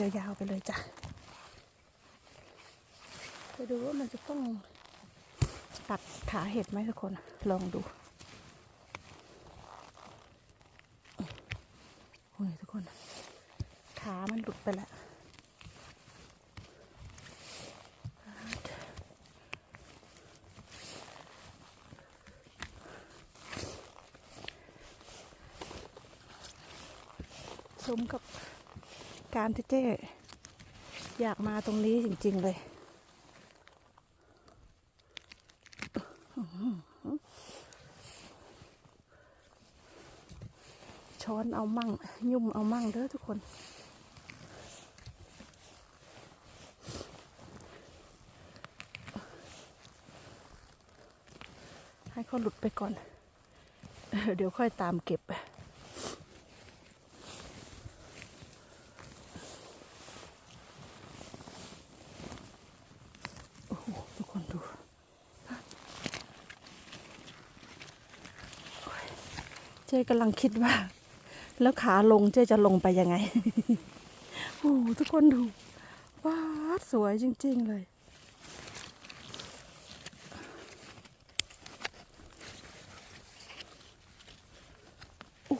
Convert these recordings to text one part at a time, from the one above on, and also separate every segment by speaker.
Speaker 1: ยาวๆไปเลยจ้ะไปดูว่ามันจะต้องตัดขาเห็ดไหมทุกคน ลองดูโอ้ยทุกคน ขามันหลุดไปแล้วสมกับ การที่เจ้อยากมาตรงนี้จริง ๆ เลยช้อนเอามั่ง ยุ่มเอามั่งเด้อทุกคน ให้เขาหลุดไปก่อนเออเดี๋ยวค่อยตามเก็บ โอ้โหทุกคนดูโอ้ยเจ๊กำลังคิดว่า แล้วขาลงเจ๊จะลงไปยังไง โอ้โหทุกคนดูว้าสวยจริง ๆ เลย โอ้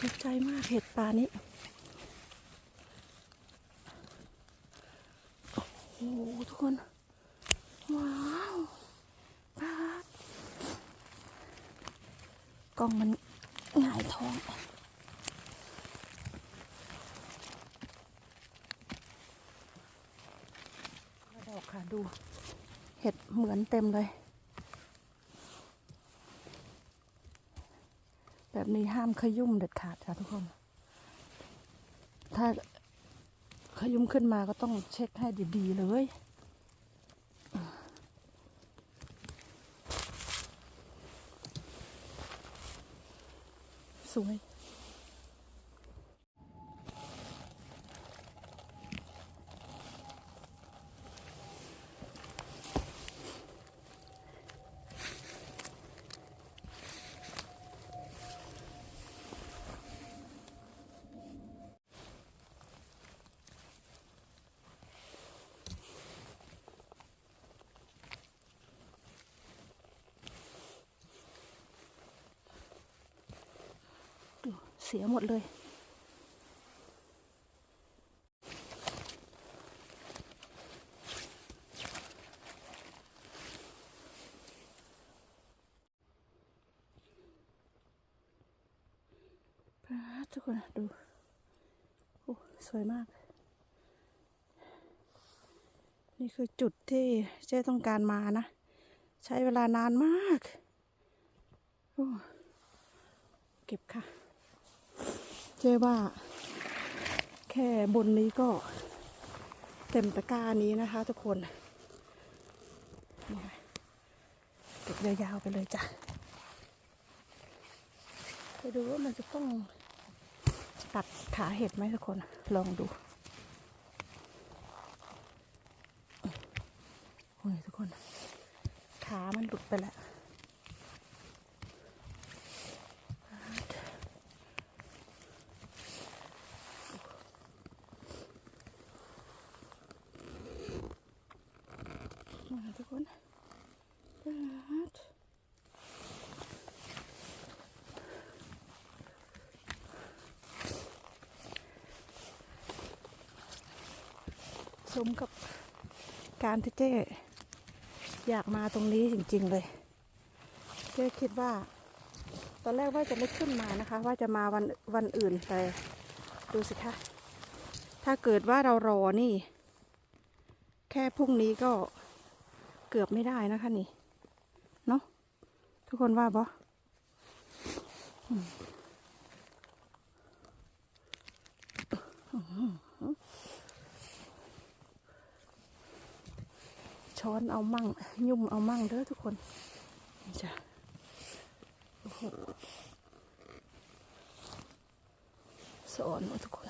Speaker 1: ตกใจมากเห็ดปลานี้ โอ้โหทุกคน ว้าวปาดก ล้องมันหงายท้องดอกค่ะดูเห็ดเหมือนเต็มเลย แบบนี้ห้ามขยุ่มเด็ดขาดค่ะทุกคน ถ้าขยุ่มขึ้นมาก็ต้องเช็คให้ดี ๆ เลย สวย ดูเสียหมดเลย ทุกคนดู โอ้ สวยมาก นี่คือจุดที่เจ๊ต้องการมานะ ใช้เวลานานมาก โอ้ เก็บค่ะ เจ๊ว่า แค่บนนี้ก็เต็มตะกร้านี้นะคะทุกคนเก็บยาวๆไปเลยจ้ะ ไปดูว่ามันจะต้องตัดขาเห็ดไหมทุกคน ลองดูโอ้ยทุกคน ขามันหลุดไปแล้ว มาทุกคนปัด สมกับการที่เจ๊อยากมาตรงนี้จริง ๆ เลย เจ๊คิดว่า ตอนแรกว่าจะไม่ขึ้นมานะคะ ว่าจะมาวันวันอื่นแต่ดูสิคะถ้าเกิดว่าเรารอนี่ แค่พรุ่งนี้ก็เกือบไม่ได้นะคะนี่ เนาะทุกคนว่าบอ ช้อนเอามั่ง ยุ่มเอามั่งเด้อทุกคนนี่จ้ะโอ้โหสอนมดทุกคน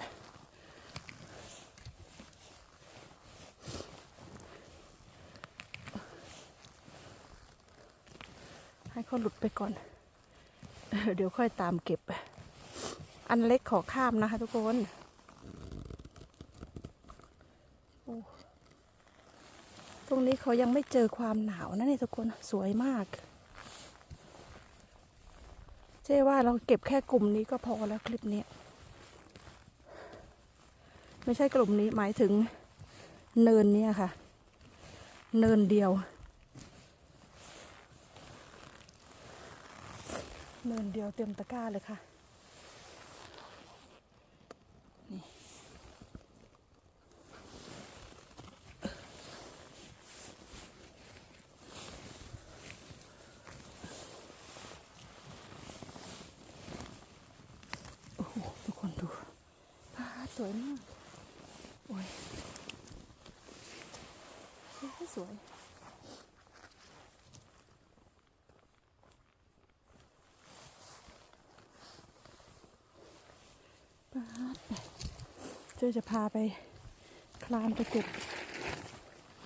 Speaker 1: ให้เขาหลุดไปก่อน เดี๋ยวค่อยตามเก็บ อันเล็กขอข้ามนะคะทุกคน โอ้ตรง นี้เขายังไม่เจอความหนาวนะเนี่ยทุกคนสวยมาก เจ๊ว่าเราเก็บแค่กลุ่มนี้ก็พอแล้วคลิปนี้ ไม่ใช่กลุ่มนี้หมายถึงเนินเนี่ยค่ะ เนินเดียว เนินเดียวเต็มตะกร้าเลยค่ะนี่โอ้โหทุกคนดูอ่า สวยมาก โอ้ยสวยสวยป๊าดเจ๊จะพาไปคลานตะกุบ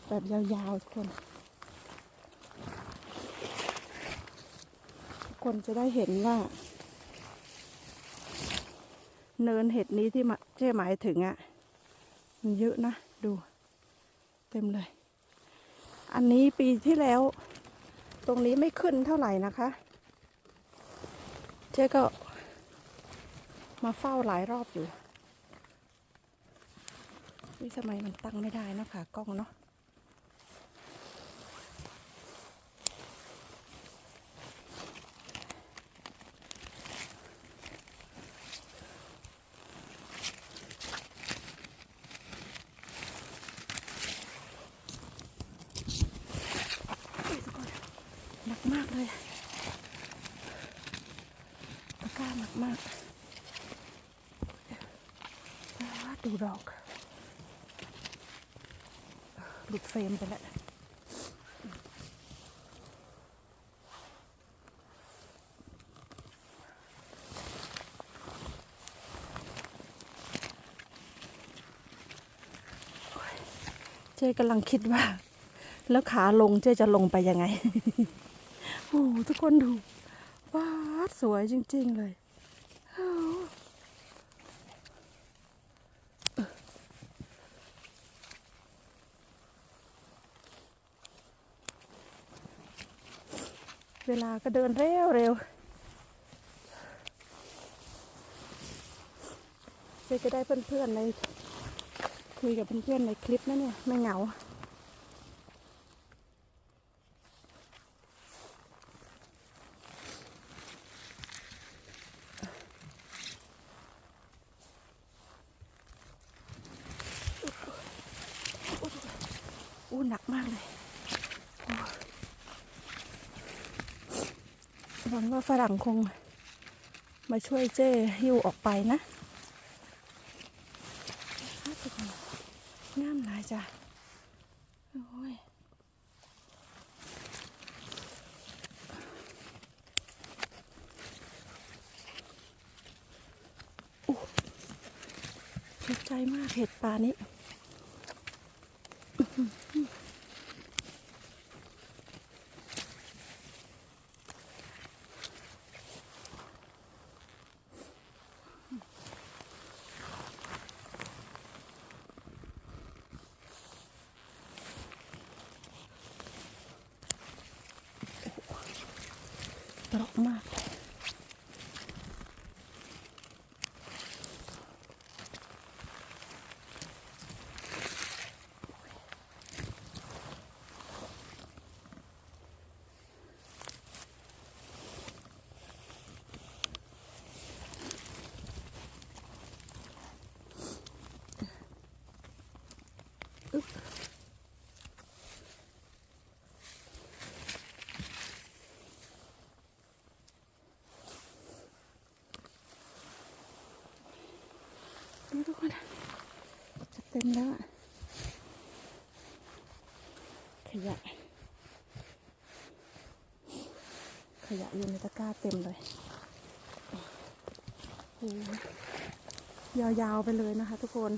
Speaker 1: แบบยาวๆทุกคน ทุกคนจะได้เห็นว่า นินเห็ดนี้ที่มาเจ๊หมายถึงอะ่ะมันเยอะนะ ดู เต็มเลย อันนี้ปีที่แล้ว ตรงนี้ไม่ขึ้นเท่าไหร่นะคะ เจ๊ก็ มาเฝ้าหลายรอบอยู่นี่ทำไมมันตั้งไม่ได้นะค่ะกล้องเนาะอุ๊ยทุกคนหนักมากเลยตะกร้าหนักมาก อ่าดูดอก หลุดเฟรมไปแล้ว เจ๊กำลังคิดว่า แล้วขาลงเจ๊จะลงไปยังไงโอ้โหทุกคนดูว้าสวยจริง ๆ เลยเวลาก็เดินเร็วเร็วเจ๊จะได้เพื่อนๆใน คุยกับเพื่อนๆในคลิปนะเนี่ย ไม่เหงา อู้หนักมากเลยหวังว่าฝรั่งคงมาช่วยเจ้หิ้วออกไปนะ งามหลายจ้ะ โอ้ยอู้เจ็บใจมากเห็ดปลานี้ ตรอกมากเลยอึ๊บนี่ทุกคนจะ เต็มแล้วอะขยะ ขยะอยู่ในตะกร้าเต็มเลยโอ้โหยาวๆไปเลยนะคะทุกคน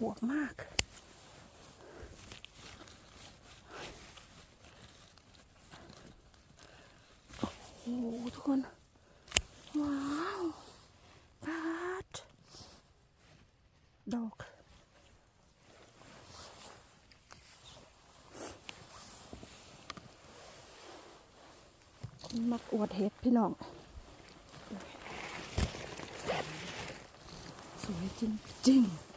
Speaker 1: อวบมาก โอ้โหทุกคน ว้าวปาดดอกมักอวดเห็ดพี่น้อง สวยจริงๆ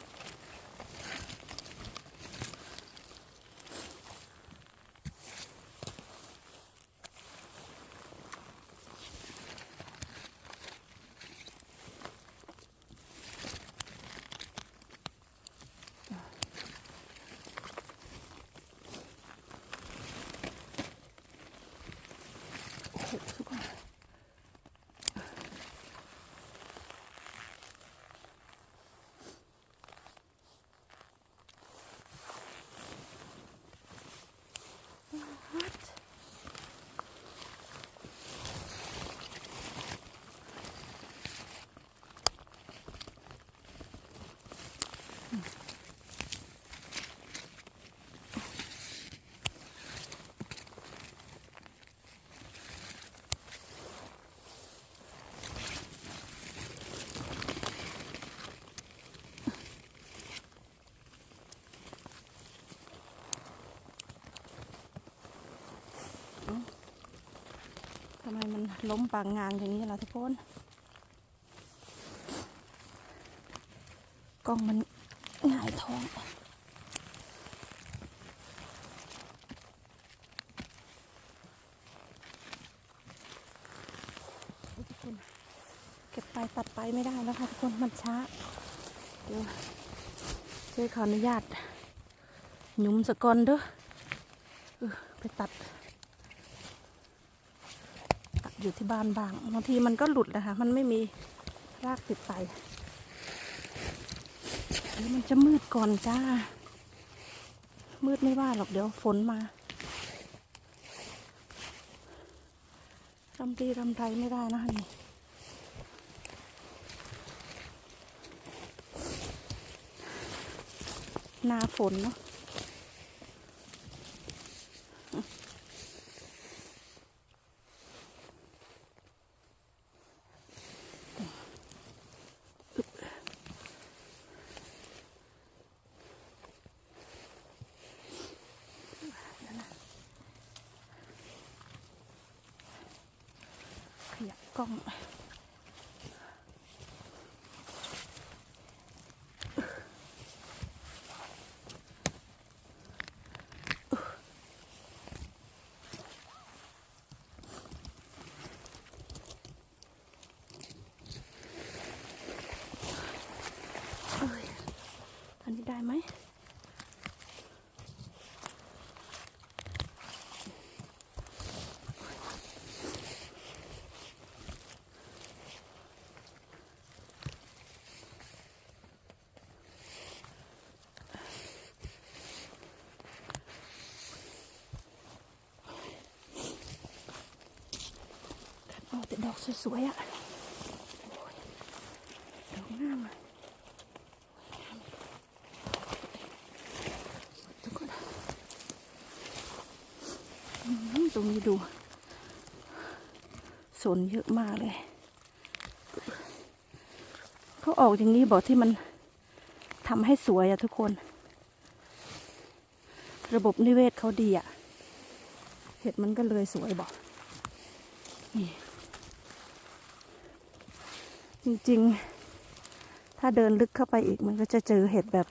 Speaker 1: ำไมมันล้มปางงางอย่างนี้ล่ะทุกคนกล้องมันหงายท้องทุกคนเก็บไปตัดไปไม่ได้แล้วค่ะทุกคนมันช้าเดี๋ยวเจ๊ขออนุญาตหยุมสะกอนเด้อไปตัด อยู่ที่บ้านบางบางทีมันก็หลุดนะคะ มันไม่มีรากติดไปเดี๋ยวมันจะมืดก่อนจ้า มืดไม่ว่าหรอกเดี๋ยวฝนมารำดีรำไรไม่ได้นะนี่นาฝนเนาะ ขยับกล้อง เอ้ยอันนี้ได้ไหม โอ้แต่ ดอกสวยๆอะโอ้ยดอกงามอะทุกคนตรงนี้ดูสนเยอะมากเลย เขาออกอย่างนี้บอกที่มันทำให้สวยอะทุกคน ระบบนิเวศเขาดีอะเห็ดมันก็เลยสวยบอกจ ริง ๆ ถ้าเดินลึกเข้าไปอีกมันก็จะเจอเห็ดแบบ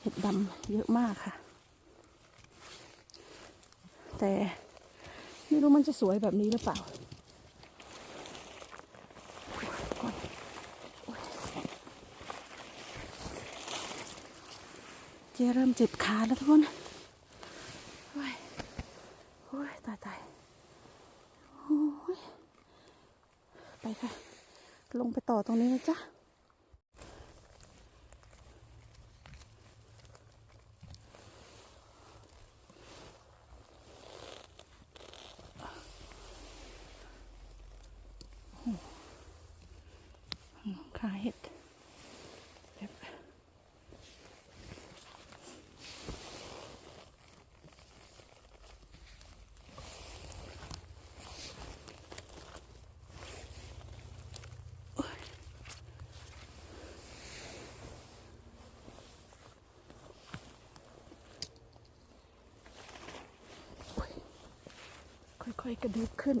Speaker 1: เห็ดดำเยอะมากค่ะ แต่ไม่รู้มันจะสวยแบบนี้หรือเปล่าเจเริ่มเจ็บขาแล้วทุกคนโอ้ยโอ้ยตายตายโอ้ยไปค่ะ ลงไปต่อตรงนี้นะจ๊ะ ค่อยๆกระดึบขึ้น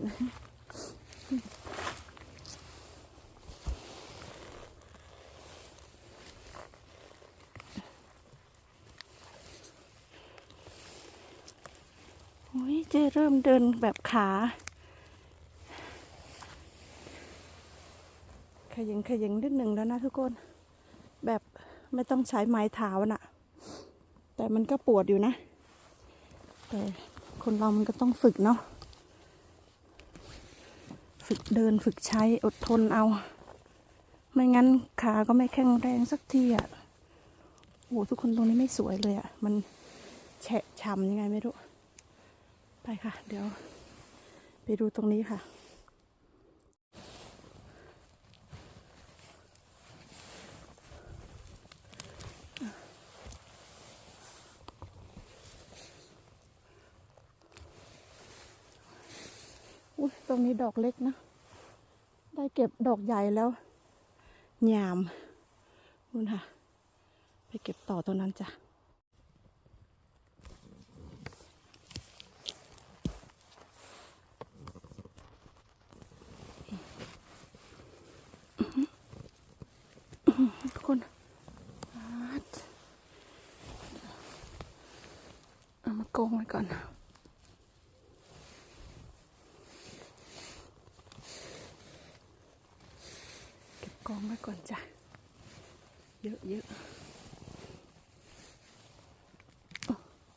Speaker 1: โอ้ยเจเริ่มเดินแบบขา ขยิงขยิงนิดหนึ่งแล้วนะทุกคน แบบไม่ต้องใช้ไม้เท้าน่ะ แต่มันก็ปวดอยู่นะ แต่คนเรามันก็ต้องฝึกเนาะ เดินฝึกใช้อดทนเอา ไม่งั้นขาก็ไม่แข็งแรงสักทีอะโอ้ทุกคนตรงนี้ไม่สวยเลยอะ มันแฉะช้ำยังไงไม่รู้ ไปค่ะ เดี๋ยว ไปดูตรงนี้ค่ะอุ้ยตรงนี้ดอกเล็กนะ ได้เก็บดอกใหญ่แล้วยามนู่นค่ะ ไปเก็บต่อตรงนั้นจ้ะทุกคนอาดเอามาโกงไว้ก่อน เก่อนจ้ะ เยอะเยอะ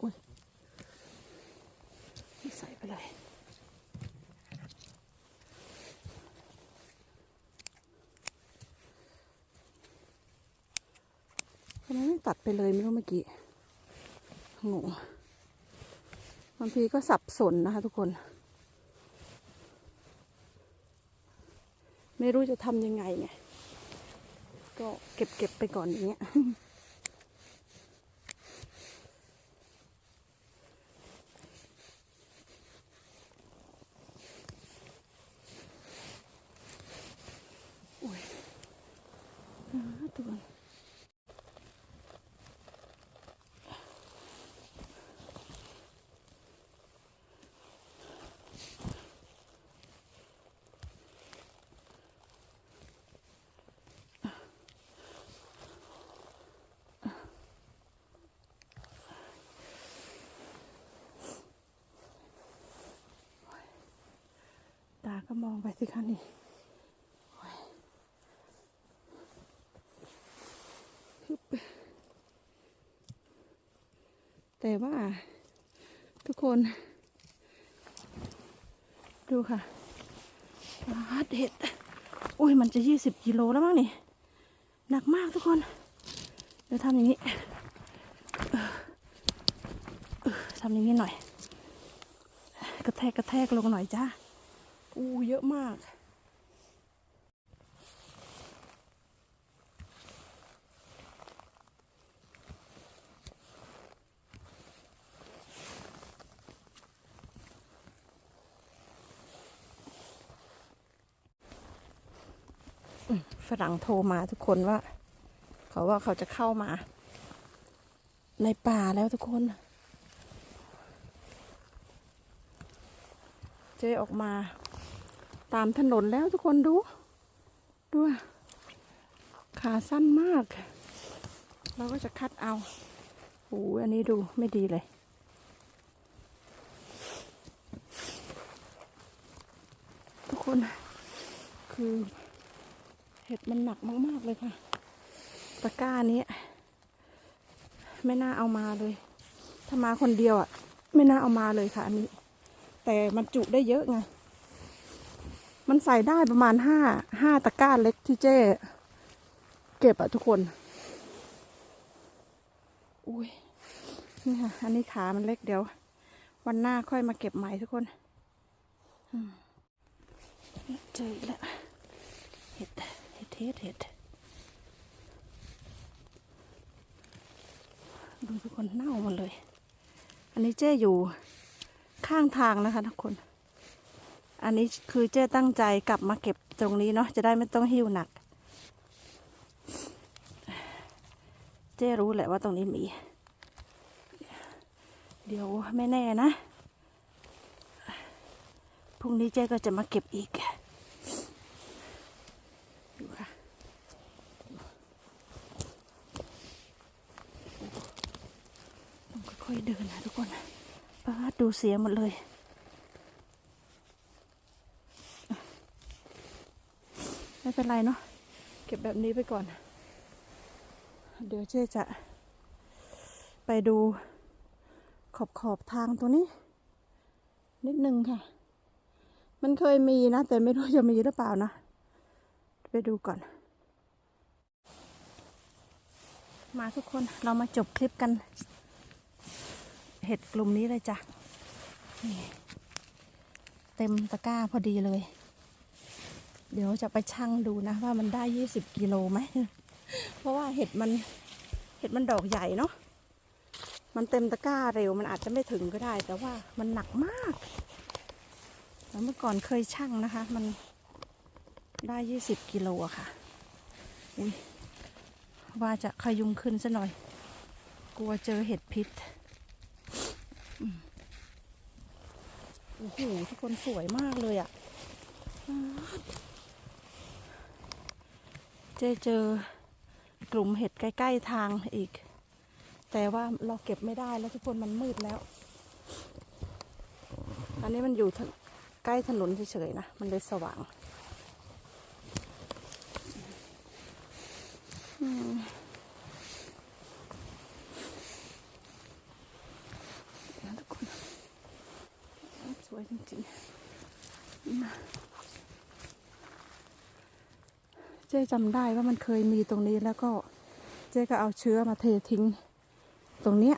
Speaker 1: อุ้ยใส่ไปเลยทำไมไม่ตัดไปเลยไม่รู้เมื่อกี้ งง บางทีก็สับสนนะคะทุกคน ไม่รู้จะทำยังไงไง ก็เก็บเก็บไปก่อนอย่างเงี้ยโอ้ยอ่าทุกคน ตาก็มองไป สิคะนี่แต่ว่าทุกคน ดูค่ะปาดเห็ด อุ้ยมันจะยี่สิบกิโลแล้วมั้งนี่ หนักมากทุกคน เดี๋ยวทำอย่างนี้ทำอย่างนี้หน่อย กระแทกกระแทกลงหน่อยจ้า อู้เยอะมาก ฝรั่งโทรมาทุกคนว่า เขาว่าเขาจะเข้ามา ในป่าแล้วทุกคนเจออกมา ตามถนนแล้วทุกคนดู ดู ขาสั้นมาก เราก็จะคัดเอาโอ้ยอันนี้ดูไม่ดีเลย ทุกคน คือเห็ดมันหนักมาก ๆ เลยค่ะ ตะกร้านี้ ไม่น่าเอามาเลย ถ้ามาคนเดียวอะ ไม่น่าเอามาเลยค่ะ อันนี้ แต่มันจุได้เยอะไง มันใส่ได้ประมาณห้าห้าตะกร้าเล็กที่เจ๊เก็บอะทุกคน อุ้ยนี่ค่ะ อันนี้ขามันเล็กเดี๋ยว วันหน้าค่อยมาเก็บใหม่ทุกคนเจอแล้วเห็ดเห็ดเห็ดเห็ดดูทุกคนเน่าหมดเลย อันนี้เจ๊อยู่ข้างทางนะคะทุกคน อันนี้คือเจ๊ตั้งใจกลับมาเก็บตรงนี้เนาะจะได้ไม่ต้องหิ้วหนัก เจ๊รู้แหละว่าตรงนี้มี เดี๋ยวไม่แน่นะพรุ่งนี้เจ๊ก็จะมาเก็บอีกดูค่ะต้องค่อยๆเดินนะทุกคนป้าดดูเสียหมดเลย ไม่เป็นไรเนาะเก็บแบบนี้ไปก่อน เดี๋ยวเจ๊จะไปดูขอบขอบทางตัวนี้ นิดนึงค่ะ มันเคยมีนะ แต่ไม่รู้จะมีหรือเปล่านะ ไปดูก่อน มาทุกคนเรามาจบคลิปกัน เห็ดกลุ่มนี้เลยจ้ะเต็มตะกร้าพอดีเลย เดี๋ยวจะไปชั่งดูนะว่ามันได้ยี่สิบกิโลไหม เพราะว่าเห็ดมันเห็ดมันดอกใหญ่เนาะ มันเต็มตะกร้าเร็วมันอาจจะไม่ถึงก็ได้ แต่ว่ามันหนักมากแล้วเมื่อก่อนเคยชั่งนะคะ มันได้ยี่สิบกิโลอะค่ะ อุ้ยว่าจะขยุงขึ้นซะหน่อย กลัวเจอเห็ดพิษโอ้โหทุกคนสวยมากเลยอะป๊าด เจเจอกลุ่มเห็ดใกล้ ๆ ทางอีก แต่ว่าเราเก็บไม่ได้แล้วทุกคนมันมืดแล้ว อันนี้มันอยู่ใกล้ถนนเฉยๆนะ มันเลยสว่าง อืมนะทุกคนสวยจริงๆนะเจ๊จำได้ว่ามันเคยมีตรงนี้แล้วก็เจ๊ก็เอาเชื้อมาเททิ้ง ตรงเนี้ย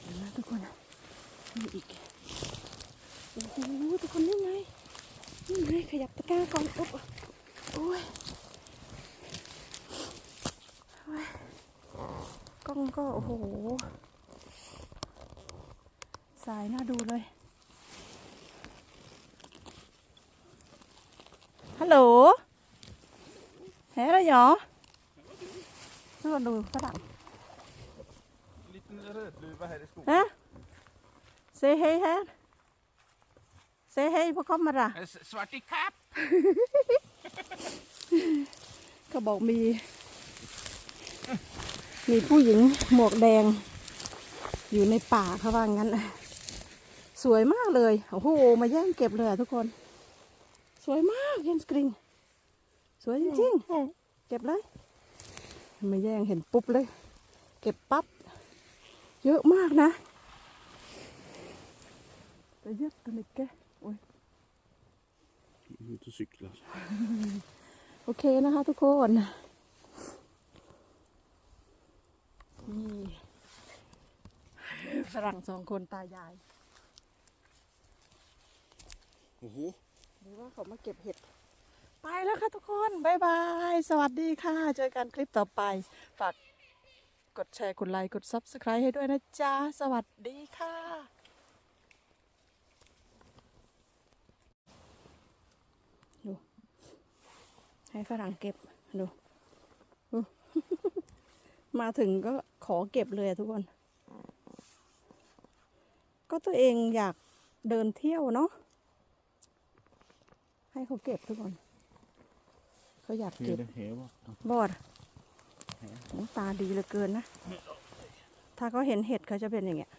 Speaker 1: เห็นไหมทุกคนนะมีอีก โอ้โหทุกคนนี่ไง นี่ไงขยับตะกร้าก่อนปุ๊บโอ้ยโอ้ยกล้องก็ โอ้โห สายน่าดูเลย ฮัลโหลเฮ้ยอะไรหรอ ทุกคนดูฝรั่ง
Speaker 2: liten rödluva här i skogen.
Speaker 1: ฮะ say hey ฮะ say hey พวกเขามาละ
Speaker 2: Eh, s- Svart i kapp!
Speaker 1: เขาบอกมี มีผู้หญิงหมวกแดง อยู่ในป่าเขาว่างั้น สวยมากเลย โอ้โห มาแย่งเก็บเลยอะทุกคน สวยมากเห็นสกริง สวยจริงๆ เก็บเลย มาแย่งเห็นปุ๊บเลย เก็บปั๊บ เยอะมากนะแต่เยอะตัวนี้แกโอ้ย
Speaker 2: Ut och cykla.
Speaker 1: โอเคนะคะทุกคนนี่ฝรั่งสองคนตายาย
Speaker 2: Oho.
Speaker 1: หรือว่าเขามาเก็บเห็ด ไปแล้วค่ะทุกคนบ๊ายบาย สวัสดีค่ะ เจอกันคลิปต่อไป ฝากกดแชร์ กดไลค์ กด Subscribe ให้ด้วยนะจ๊ะ สวัสดีค่ะดูให้ฝรั่งเก็บดูมาถึงก็ขอเก็บเลยทุกคน ก็ตัวเองอยากเดินเที่ยวเนาะให้เขาเก็บทุกคน เขาอยากเก็บ
Speaker 2: Hur det här var.
Speaker 1: บอดโอ้ตาดีเหลือเกินนะ ถ้าเขาเห็นเห็ดเขาจะเป็นอย่างเงี้ย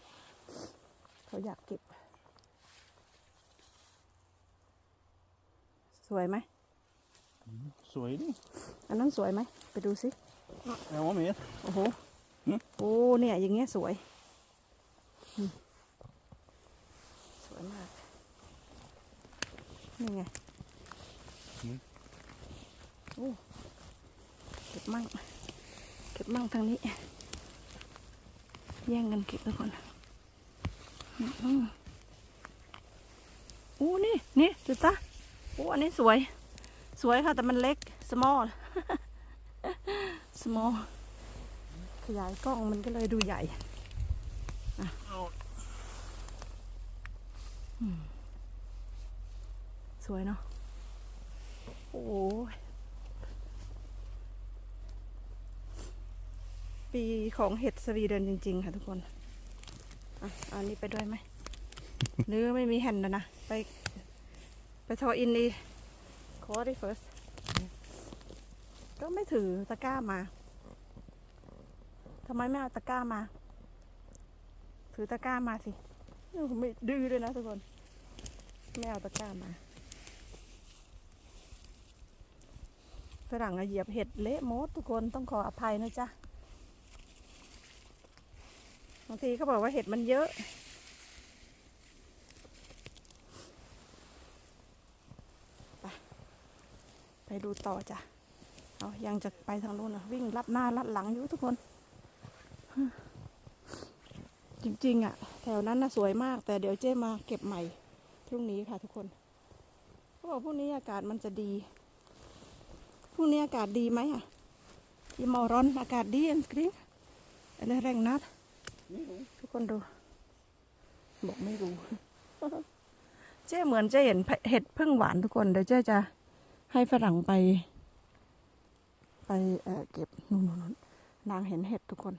Speaker 1: เขาอยากเก็บ สวยไหม
Speaker 2: Så är det.
Speaker 1: อันนั้นสวยไหม ไปดูสิ
Speaker 2: Jag var med.
Speaker 1: โอ้โห
Speaker 2: หืม
Speaker 1: โอ้เนี่ย อย่างเงี้ยสวยอืมสวยมาก นี่ไงโอ้ เก็บมั่ง เก็บมั่งทางนี้ แย่งกันเก็บทุกคนอืมอืมโอ้นี่ นี่ดูตาโอ้อันนี้สวย สวยค่ะ แต่มันเล็ก small small ขยายกล้องมันก็เลยดูใหญ่อะสวยเนาะ โอ้ยปี ของเห็ดสวีเดนจริง ๆ ค่ะทุกคนอะอันนี้ไปด้วยไหมหรือไม่มีแฮนด์นะนะ ไป ไปทออินดีคอร์ดิเฟิร์สก็ไม่ถือตะกร้ามาทำไมไม่เอาตะกร้ามา ถือตะกร้ามาสิเออไม่ดื้อเลยนะทุกคน ไม่เอาตะกร้ามาฝรั่งอะเหยียบเห็ดเละโมดทุกคนต้องขออภัยนะจ๊ะ บางทีเขาบอกว่าเห็ดมันเยอะ ไป ไปดูต่อจ้ะ เอายังจะไปทางนู้นนะวิ่งลัดหน้าลัดหลังอยู่ทุกคน จริง ๆ อะ แถวนั้นน่ะสวยมาก แต่เดี๋ยวเจ๊มาเก็บใหม่พรุ่งนี้ค่ะทุกคนเขาบอกพรุ่งนี้อากาศมันจะดีพรุ่งนี้อากาศดีไหมอะอีมอร้อนอากาศดีอันกริ๊งอะไรแรงนัด ทุกคนดู บอกไม่รู้ เจ๊เหมือนเจ๊เห็นเห็ดพึ่งหวานทุกคน เดี๋ยวเจ๊จะให้ฝรั่งไป ไปเอ่อเก็บนู่นนนนางเห็นเห็ดทุกคน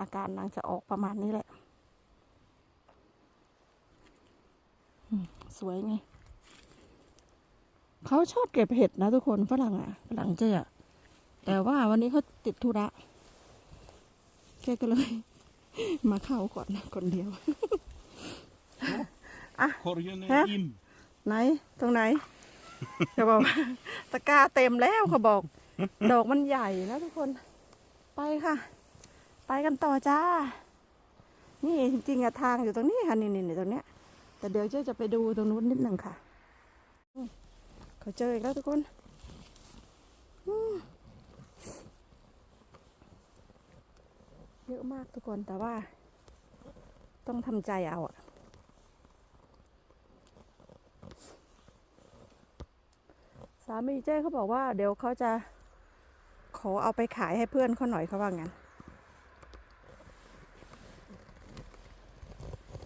Speaker 1: อาการนางจะออกประมาณนี้แหละอืมสวยไงเขาชอบเก็บเห็ดนะทุกคนฝรั่งอะฝรั่งเจ๊อะแต่ว่าวันนี้เขาติดธุระแกก็เลย มาเข้าก่อนนะคนเดียว
Speaker 2: Korgen är
Speaker 1: Hä?
Speaker 2: in.
Speaker 1: ไหน ตรงไหน เขาบอกว่าตะกร้าเต็มแล้วเขาบอก ดอกมันใหญ่แล้วทุกคน ไปค่ะ ไปกันต่อจ้า นี่จริงๆอะทางอยู่ตรงนี้ค่ะนี่นี่ๆตรงเนี้ย แต่เดี๋ยวเจ๊จะไปดูตรงนู้นนิดหนึ่งค่ะอืมเขาเจออีกแล้วทุกคนอืม เยอะมากทุกคนแต่ว่า ต้องทำใจเอาอะสามีเจ้เขาบอกว่า เดี๋ยวเขาจะขอเอาไปขายให้เพื่อนเขาหน่อยเขาว่างั้น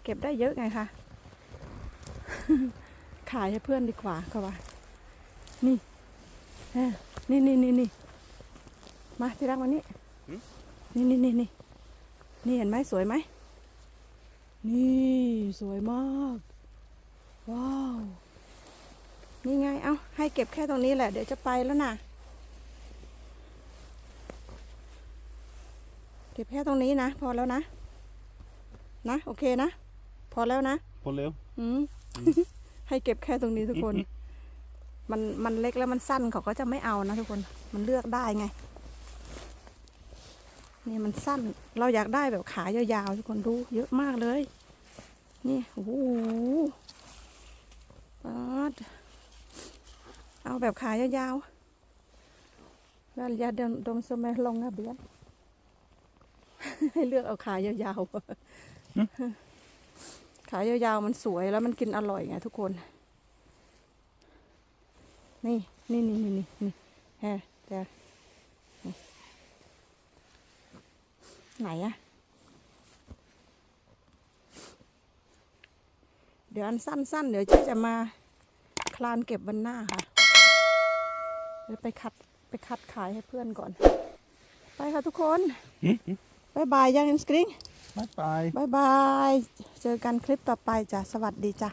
Speaker 1: เก็บได้เยอะไงคะ ขายให้เพื่อนดีกว่าเขาว่า นี่เอ้อนี่นี่นี่นี่มาที่รักมานี่
Speaker 2: หืม
Speaker 1: นี่นี่นี่นี่ นี่เห็นไหมสวยไหม นี่สวยมาก ว้าว นี่ไง เอาให้เก็บแค่ตรงนี้แหละ เดี๋ยวจะไปแล้วนะเก็บแค่ตรงนี้นะ พอแล้วนะ นะ โอเคนะ พอแล้วนะ
Speaker 2: På Leo.
Speaker 1: อืมให้เก็บแค่ตรงนี้ทุกคน มันมันเล็กแล้วมันสั้นเขาก็จะไม่เอานะทุกคน มันเลือกได้ไง นี่มันสั้น เราอยากได้แบบขายาวๆทุกคนดูเยอะมากเลย นี่โอ้โหป๊าดเอาแบบขายาวๆแล้วยาดมดมสมัยลงนะเบียนให้เลือกเอาขายาวๆขายาวๆมันสวยแล้วมันกินอร่อยไงทุกคน นี่นี่นี่นี่นี่นี่แฮะเดี๋ยวนี่ ไหนอะเดี๋ยวอันสั้นๆ เดี๋ยวเจ๊จะมาคลานเก็บวันหน้าค่ะ เดี๋ยวไปคัดไปคัดขายให้เพื่อนก่อน ไปค่ะทุกคนบายบายยังอินสกริง
Speaker 2: Bye bye.
Speaker 1: บายบาย เจอกันคลิปต่อไปจ้ะ สวัสดีจ้ะ